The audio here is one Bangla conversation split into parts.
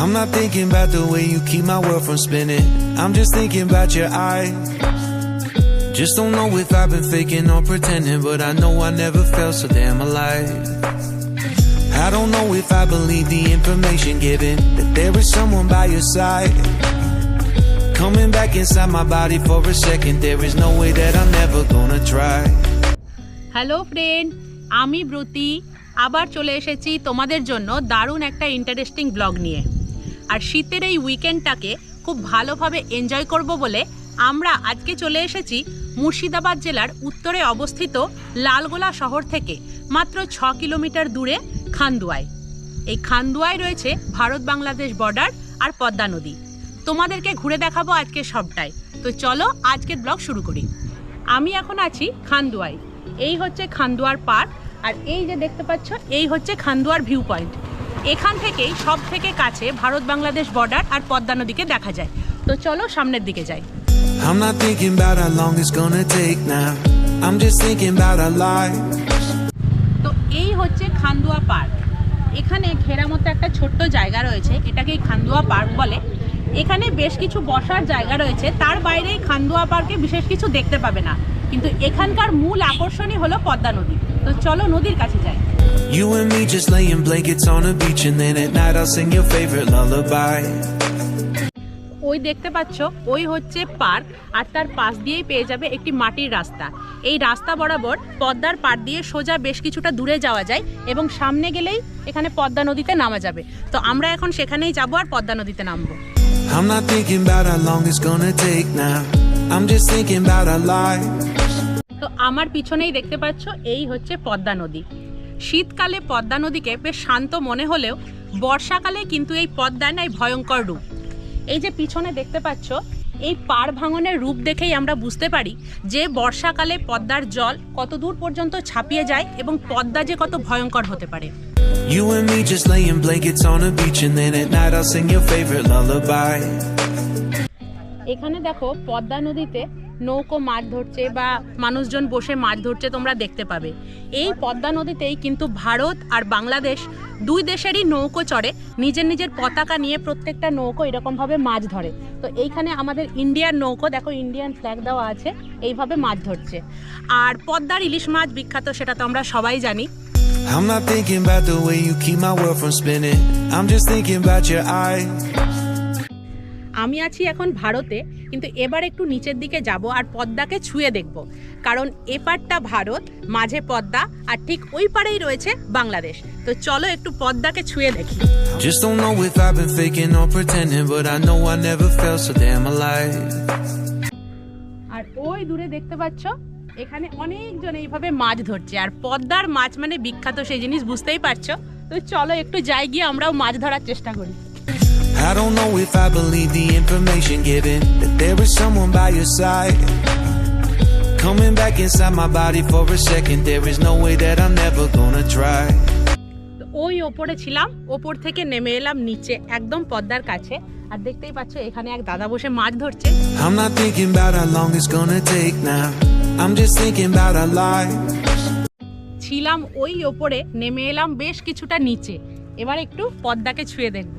I'm not thinking about the way you keep my world from spinning. I'm just thinking about your eyes. Just don't know if I've been faking or pretending, but I know I never felt so damn alive. I don't know if I believe the information given that there is someone by your side. Coming back inside my body for a second, there is no way that I'm never gonna try. Hello friend আমি ব্রতি আবার চলে এসেছি তোমাদের জন্য দারুণ একটা ইন্টারেস্টিং ব্লগ নিয়ে আর শীতের এই উইকেন্ডটাকে খুব ভালোভাবে এনজয় করব বলে আমরা আজকে চলে এসেছি মুর্শিদাবাদ জেলার উত্তরে অবস্থিত লালগোলা শহর থেকে, মাত্র ছ কিলোমিটার দূরে খান্দুয়ায় এই খান্দুয়ায় রয়েছে ভারত বাংলাদেশ বর্ডার আর পদ্মা নদী। তোমাদেরকে ঘুরে দেখাবো আজকে সবটাই। তো চলো আজকের ব্লগ শুরু করি। আমি এখন আছি খান্দুয়ায় এই হচ্ছে খান্দুয়ার পার্ক আর এই যে দেখতে পাচ্ছ, এই হচ্ছে খান্দুয়ার ভিউ পয়েন্ট এখান থেকেই সব থেকে কাছে ভারত বাংলাদেশ বর্ডার আর পদ্মা নদীকে দেখা যায়। তো চলো সামনের দিকে যাই। I'm not thinking about how long it's gonna take now. I'm just thinking about our lives. তো এই হচ্ছে খান্দুয়া পার্ক। এখানে ঘেরা মতো একটা ছোট্ট জায়গা রয়েছে এটাকেই খান্দুয়া পার্ক বলে। এখানে বেশ কিছু বসার জায়গা রয়েছে তার বাইরেই খান্দুয়া পার্কে বিশেষ কিছু দেখতে পাবে না। কিন্তু এখানকার মূল আকর্ষণই হলো পদ্মা নদী। তো চলো নদীর কাছে যাই। You and me just laying blankets on a beach, and then at night I'll sing your favorite lullaby. ওই দেখতে পাচ্ছ ওই হচ্ছে পার্ক আর তার পাশ দিয়েই পেয়ে যাবে একটি মাটির রাস্তা এই রাস্তা বরাবর পদ্মার পাড় দিয়ে সোজা বেশ কিছুটা দূরে যাওয়া যায় এবং সামনে গেলেই এখানে পদ্মা নদীতে নামা যাবে তো আমরা এখন সেখানেই যাব আর পদ্মা নদীতে নামবো I'm not thinking about how long it's gonna take now. I'm just thinking about our lives. তো আমার পিছনেই দেখতে পাচ্ছ এই হচ্ছে পদ্মা নদী শীতকালে পদ্মা নদীকে বেশ শান্ত মনে হলেও বর্ষাকালে কিন্তু এই পদ্মায় নাই ভয়ঙ্কর রূপ এই যে পিছনে দেখতে পাচ্ছ এই পাড় ভাঙনের রূপ দেখেই আমরা বুঝতে পারি যে বর্ষাকালে পদ্মার জল কত দূর পর্যন্ত ছাপিয়ে যায় এবং পদ্মা যে কত ভয়ঙ্কর হতে পারে You and me just laying blankets on a beach, and then at night I'll sing your favorite lullaby. এখানে দেখো পদ্মা নদীতে নৌকো মাছ ধরছে বা মানুষজন বসে মাছ ধরছে তোমরা দেখতে পাবে এই পদ্মা নদীতেই কিন্তু ভারত আর বাংলাদেশ দুই দেশেরই নৌকো চড়ে, নিজের নিজের পতাকা নিয়ে প্রত্যেকটা নৌকো এরকমভাবে মাছ ধরে তো এইখানে আমাদের ইন্ডিয়ার নৌকো, দেখো ইন্ডিয়ান ফ্ল্যাগ দেওয়া আছে, এইভাবে মাছ ধরছে আর পদ্মার ইলিশ মাছ বিখ্যাত, সেটা তো আমরা সবাই জানি I'm not thinking about the way you keep my world from spinning. I'm just thinking about your eyes. আমি আছি এখন ভারতে কিন্তু এবার একটু নিচের দিকে যাব আর পদ্মাকে ছুঁয়ে দেখব। কারণ এপারটা ভারত মাঝে পদ্মা আর ঠিক ওই পারেই রয়েছে বাংলাদেশ। তো চলো একটু পদ্মাকে ছুঁয়ে দেখি। Just don't know if I've been faking or pretending, but I know I never felt so damn alive. আর ওই দূরে দেখতে পাচ্ছ এখানে অনেকজন এইভাবে মাছ ধরছে। আর পদ্মার মাছ মানে বিখ্যাত সেই জিনিস বুঝতেই পারছ। তো চলো একটু যাই গিয়ে আমরাও মাছ ধরার চেষ্টা করি। I don't know if I believe the information given that there is someone by your side. Coming back inside my body for a second, there is no way that I'm never gonna try. ওই ওপরে ছিলাম ওপর থেকে নেমে এলাম নিচে একদম পদ্মার কাছে আর দেখতেই পাচ্ছ এখানে এক দাদা বসে মাছ ধরছে I'm not thinking about how long it's gonna take now. I'm just thinking about our lives. ছিলাম ওই ওপরে নেমে এলাম বেশ কিছুটা নিচে এবার একটু পদ্মাকে ছুঁয়ে দেখব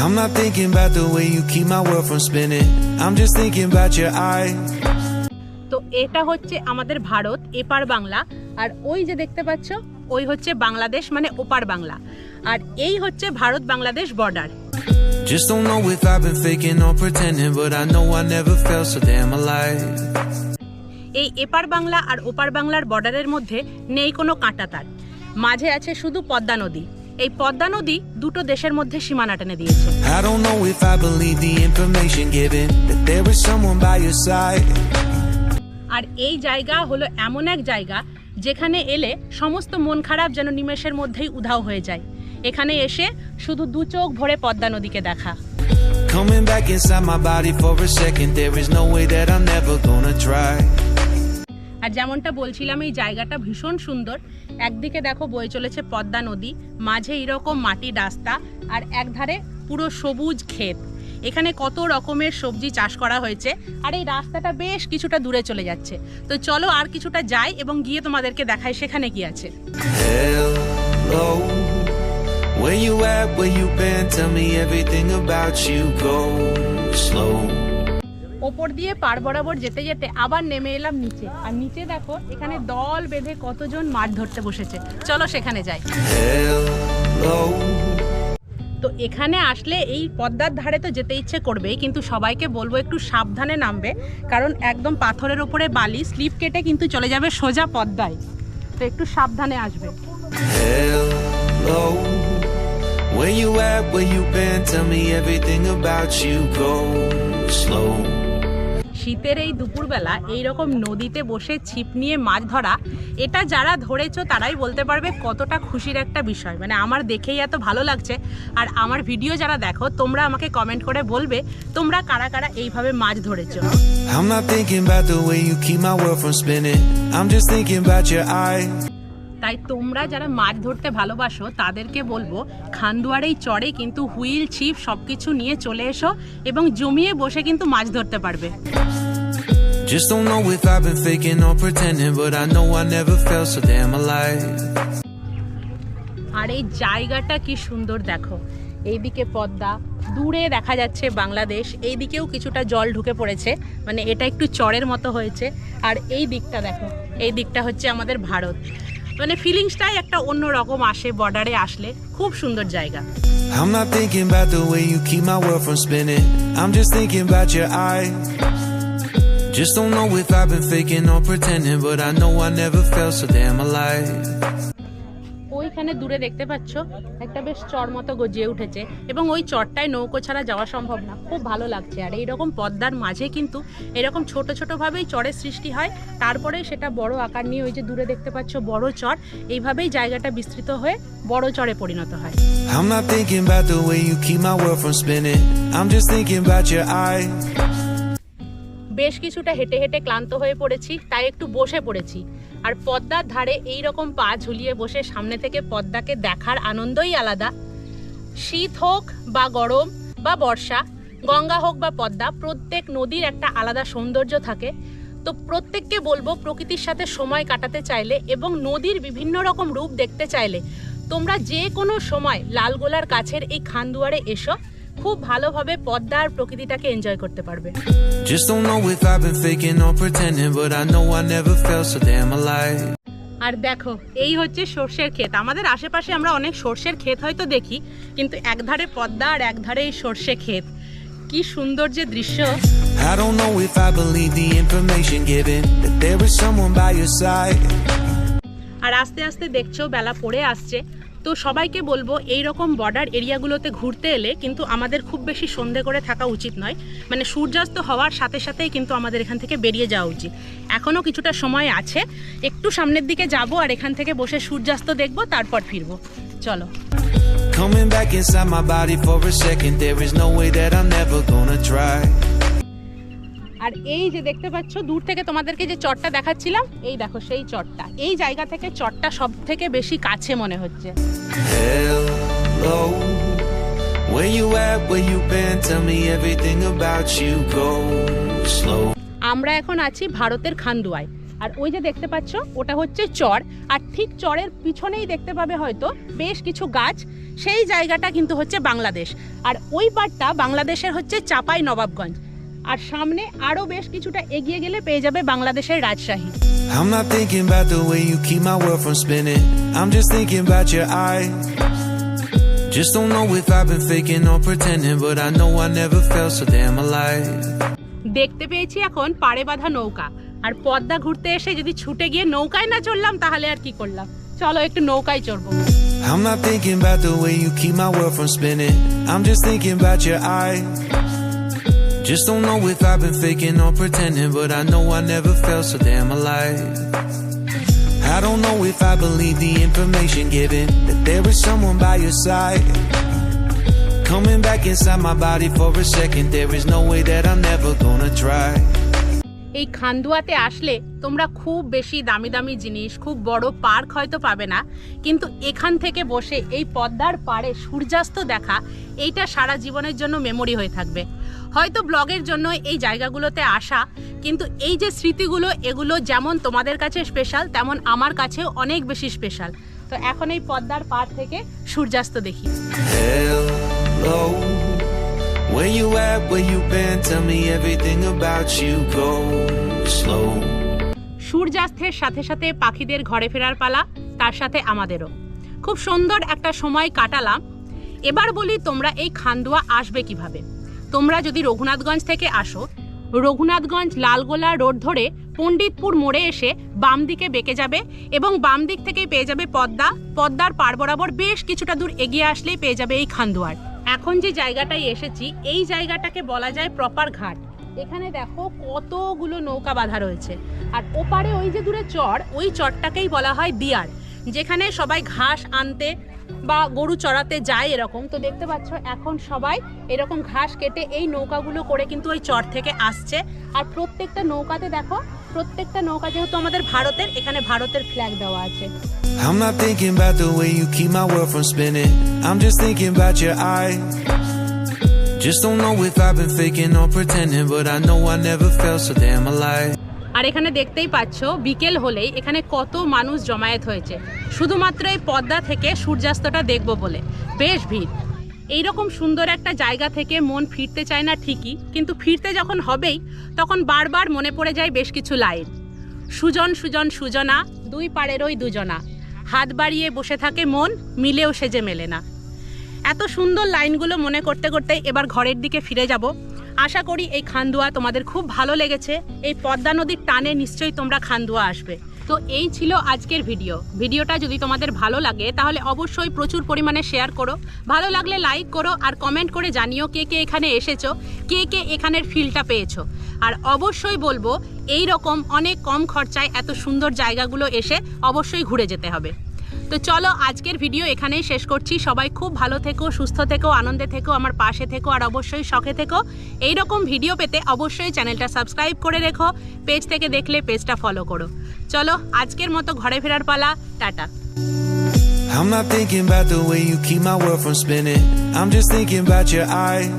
I'm not thinking about the way you keep my world from spinning. I'm just thinking about your eyes. তো এটা হচ্ছে আমাদের ভারত এপার বাংলা আর ওই যে দেখতে পাচ্ছ ওই হচ্ছে বাংলাদেশ মানে ওপার বাংলা আর এই হচ্ছে Bharat Bangladesh border Just don't know if I've been faking or pretending, but I know I never felt so damn alive. এই এপার বাংলা আর ওপার বাংলার বর্ডারের মধ্যে নেই কোনো কাঁটা তার মাঝে আছে শুধু পদ্মা নদী এই পদ্মা নদী দুটো দেশের মধ্যে সীমানা টেনে দিয়েছে। আর এই জায়গা হলো এমন এক জায়গা যেখানে এলে সমস্ত মন খারাপ যেন নিমেষের মধ্যেই উধাও হয়ে যায়। এখানে এসে শুধু দু চোখ ভরে পদ্মা নদীকে দেখা। Coming back inside my body for a second There আর যেমনটা বলছিলাম, এই জায়গাটা ভীষণ সুন্দর একদিকে দেখো বয়ে চলেছে পদ্মা নদী, মাঝে এরকম মাটির রাস্তা, আর একধারে পুরো সবুজ ক্ষেত এখানে কত রকমের সবজি চাষ করা হয়েছে, আর এই রাস্তাটা বেশ কিছুটা দূরে চলে যাচ্ছে তো চলো আর কিছুটা যাই এবং গিয়ে তোমাদেরকে দেখাই সেখানে কি আছে where you at? Where you been? Tell me everything about you. Go slow. ওপর দিয়ে পার বরাবর যেতে যেতে আবার নেমে এলাম নিচে আর নিচে দেখো এখানে দল বেঁধে কতজন মাছ ধরতে বসেছে চলো সেখানে যাই তো এখানে আসলে এই পদ্মার ধারে তো যেতে ইচ্ছে করবেই কিন্তু সবাইকে বলব একটু সাবধানে নামবে কারণ একদম পাথরের ওপরে বালি স্লিপ কেটে কিন্তু চলে যাবে সোজা পদ্মায় তো একটু সাবধানে আসবে where you at? Where you been? Tell me everything about you. Go slow. শীতের এই দুপুরবেলা এইরকম নদীতে বসে ছিপ নিয়ে মাছ ধরা, এটা যারা ধরেছো তারাই বলতে পারবে কতটা খুশির একটা বিষয় মানে আমার দেখেই এত ভালো লাগছে আর আমার ভিডিও যারা দেখো, তোমরা আমাকে কমেন্ট করে বলবে তোমরা কারা কারা এইভাবে মাছ ধরেছো I'm not thinking about the way you keep my world from spinning. I'm just thinking about your eyes. তাই তোমরা যারা মাছ ধরতে ভালোবাসো তাদেরকে বলব খান্দুয়ার এই চড়ে কিন্তু হুইল ছিপ সব কিছু নিয়ে চলে এসো এবং জমিয়ে বসে কিন্তু মাছ ধরতে পারবে। Just don't know if I've been faking or pretending, but I know I never felt so damn alive. আর এই জায়গাটা কি সুন্দর দেখো। এইদিকে পদ্মা দূরে দেখা যাচ্ছে বাংলাদেশ এই দিকেও কিছুটা জল ঢুকে পড়েছে মানে এটা একটু চরের মতো হয়েছে। আর এই দিকটা দেখো এই দিকটা হচ্ছে আমাদের ভারত। মানে ফিলিংসটাই একটা অন্য রকম আসে বর্ডারে আসলে খুব সুন্দর জায়গা I'm not thinking about the way you keep my world from spinning. I'm just thinking about your eyes. Just don't know if I've been faking or pretending, but I know I never felt so damn alive. ওইখানে দূরে দেখতে পাচ্ছ, একটা বেশ চর মতো গজিয়ে উঠেছে এবং ওই চরটায় নৌকো ছাড়া যাওয়া সম্ভব না খুব ভালো লাগছে আর এইরকম পদ্মার মাঝে কিন্তু এরকম ছোট ছোট ভাবেই চরের সৃষ্টি হয় তারপরে সেটা বড় আকার নিয়ে ওই যে দূরে দেখতে পাচ্ছ বড় চর, এইভাবেই জায়গাটা বিস্তৃত হয়ে বড় চরে পরিণত হয় I'm not thinking about the way you keep my world from spinning. I'm just thinking about your eyes. বেশ কিছুটা হেঁটে হেঁটে ক্লান্ত হয়ে পড়েছি, তাই একটু বসে পড়েছি। আর পদ্মার ধারে এই রকম পা ঝুলিয়ে বসে সামনে থেকে পদ্মাকে দেখার আনন্দই আলাদা। শীত হোক বা গরম বা বর্ষা, গঙ্গা হোক বা পদ্মা, প্রত্যেক নদীর একটা আলাদা সৌন্দর্য থাকে। তো প্রত্যেককে বলব প্রকৃতির সাথে সময় কাটাতে চাইলে এবং নদীর বিভিন্ন রকম রূপ দেখতে চাইলে, তোমরা যে কোনো সময় লালগোলার কাছের এই খানদুয়ারে এসো। খুব ভালোভাবে পদ্মার প্রকৃতিটাকে এনজয় করতে পারবে। আর দেখো এই হচ্ছে সর্ষের ক্ষেত। আমাদের আশেপাশে আমরা অনেক সর্ষের ক্ষেত হয়তো দেখি কিন্তু একধারে পদ্মা আর একধারে এই সর্ষে ক্ষেত। কি সুন্দর যে দৃশ্য। I don't know if I আর আস্তে আস্তে দেখছ বেলা পড়ে আসছে। তো সবাইকে বলব এই রকম বর্ডার এরিয়াগুলোতে ঘুরতে এলে কিন্তু আমাদের খুব বেশি সন্ধে করে থাকা উচিত নয়। মানে সূর্যাস্ত হওয়ার সাথে সাথেই কিন্তু আমাদের এখান থেকে বেরিয়ে যাওয়া উচিত। এখনও কিছুটা সময় আছে একটু সামনের দিকে যাব আর এখান থেকে বসে সূর্যাস্ত দেখব তারপর ফিরবো। চলো। Coming back inside my body for a second, there is no way that I'm never gonna try. আর এই যে দেখতে পাচ্ছ দূর থেকে তোমাদেরকে যে চটটা দেখাচ্ছিলাম এই দেখো সেই চটটা। এই জায়গা থেকে চটটা সব থেকে বেশি কাছে মনে হচ্ছে. আমরা এখন আছি ভারতের খান্দুয়ায় আর ওই যে দেখতে পাচ্ছ ওটা হচ্ছে চর। আর ঠিক চরের পিছনেই দেখতে পাবে হয়তো বেশ কিছু গাছ। সেই জায়গাটা কিন্তু হচ্ছে বাংলাদেশ। আর ওই পারটা বাংলাদেশের হচ্ছে চাপাই নবাবগঞ্জ। আর সামনে আরও বেশ কিছুটা এগিয়ে গেলে পেয়ে যাবে বাংলাদেশের Rajshahi I'm not thinking about the way you keep my world from spinning. I'm just thinking about your eyes. Just don't know if I've been faking or pretending, but I know I never felt so damn alive. দেখতে পেয়েছি এখন পাড়ে বাঁধা নৌকা আর পদ্মা ঘুরতে এসে যদি ছুটে গিয়ে নৌকায় না চললাম তাহলে আর কি করলাম চলো একটু নৌকায় চড়বো I'm not thinking about the way you keep my world from spinning. I'm just thinking about your eyes. Just don't know if I've been faking or pretending, but I know I never felt so damn alive. I don't know if I believe the information given that there is someone by your side. Coming back inside my body for a second, there is no way that I'm never gonna try. এই খান্দুয়াতে আসলে তোমরা খুব বেশি দামি দামি জিনিস খুব বড় পার্ক হয়তো পাবে না কিন্তু এখান থেকে বসে এই পদ্মার পাড়ে সূর্যাস্ত দেখা এইটা সারা জীবনের জন্য মেমোরি হয়ে থাকবে হয়তো ব্লগের জন্য এই জায়গাগুলোতে আসা কিন্তু এই যে স্মৃতিগুলো এগুলো যেমন তোমাদের কাছে স্পেশাল তেমন আমার কাছেও অনেক বেশি স্পেশাল তো এখন এই পদ্মার পার থেকে সূর্যাস্ত দেখি where you at? Where you been? Tell me everything about you. Go slow. সূর্যাস্তের সাথে সাথে পাখিদের ঘরে ফেরার পালা তার সাথে আমাদেরও খুব সুন্দর একটা সময় কাটালাম এবার বলি তোমরা এই খান্দুয়া আসবে কীভাবে তোমরা যদি রঘুনাথগঞ্জ থেকে আসো, রঘুনাথগঞ্জ লালগোলা রোড ধরে পণ্ডিতপুর মোড়ে এসে বাম দিকে বেঁকে যাবে এবং বাম দিক থেকেই পেয়ে যাবে পদ্মা। পদ্মার পার বরাবর বেশ কিছুটা দূর এগিয়ে আসলেই পেয়ে যাবে এই খান্দুয়ার। এখন যে জায়গাটায় এসেছি, এই জায়গাটাকে বলা যায় প্রপার ঘাট। এখানে দেখো কতগুলো নৌকা বাঁধা রয়েছে। আর ওপারে ওই যে দূরে চর, ওই চরটাকেই বলা হয় দিয়ার, যেখানে সবাই ঘাস আনতে বা গরু চড়াতে যায় এরকম তো দেখতে পাচ্ছ এখন সবাই এরকম ঘাস কেটে এই নৌকাগুলো করে কিন্তু ওই চর থেকে আসছে আর প্রত্যেকটা নৌকাতে দেখো প্রত্যেকটা নৌকা যেহেতু আমাদের ভারতের এখানে ভারতের ফ্ল্যাগ দেওয়া আছে I'm not thinking about the way you keep my world from spinning. I'm just thinking about your eyes. Just don't know if I've been faking or pretending, but I know I never felt so damn alive. আর এখানে দেখতেই পাচ্ছ, বিকেল হলেই এখানে কত মানুষ জমায়েত হয়েছে। শুধুমাত্র এই পদ্মা থেকে সূর্যাস্তটা দেখব বলে। বেশ ভিড়। এইরকম সুন্দর একটা জায়গা থেকে মন ফিরতে চায় না ঠিকই, কিন্তু ফিরতে যখন হবেই, তখন বারবার মনে পড়ে যায় বেশ কিছু লাইন। সুজন সুজন, সুজনা, দুই পাড়ের ওই দুজনা। হাত বাড়িয়ে বসে থাকে মন, মিলেও সেজে মেলে না। এত সুন্দর লাইনগুলো মনে করতে করতে এবার ঘরের দিকে ফিরে যাব। আশা করি এই খান্দুয়া তোমাদের খুব ভালো লেগেছে। এই পদ্মা নদীর টানে নিশ্চয়ই তোমরা খান্দুয়া আসবে। তো এই ছিল আজকের ভিডিও। ভিডিওটা যদি তোমাদের ভালো লাগে, তাহলে অবশ্যই প্রচুর পরিমাণে শেয়ার করো। ভালো লাগলে লাইক করো আর কমেন্ট করে জানিও কে কে এখানে এসেছ, কে কে এখানের ফিলটা পেয়েছ। আর অবশ্যই বলব এই রকম অনেক কম খরচায় এত সুন্দর জায়গাগুলো এসে অবশ্যই ঘুরে যেতে হবে। তো চলো আজকের ভিডিও এখানেই শেষ করছি সবাই খুব ভালো থেকো সুস্থ থেকো আনন্দে থেকো আমার পাশে থেকো আর অবশ্যই শখে থেকো এই রকম ভিডিও পেতে অবশ্যই চ্যানেলটা সাবস্ক্রাইব করে রেখো পেজ থেকে দেখলে পেজটা ফলো করো চলো আজকের মতো ঘরে ফেরার পালা tata I'm not thinking about the way you keep my world from spinning. I'm just thinking about your eyes.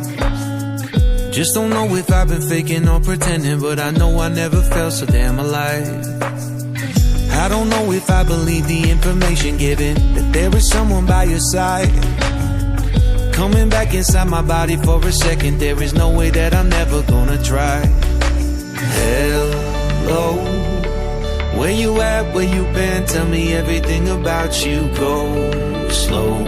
Just don't know if I've been faking or pretending, but I know I never felt so damn alive. I don't know if I believe the information given that there is someone by your side. Coming back inside my body for a second, there is no way that I'm never gonna try. Hello, where you at? Where you been? Tell me everything about you. Go slow.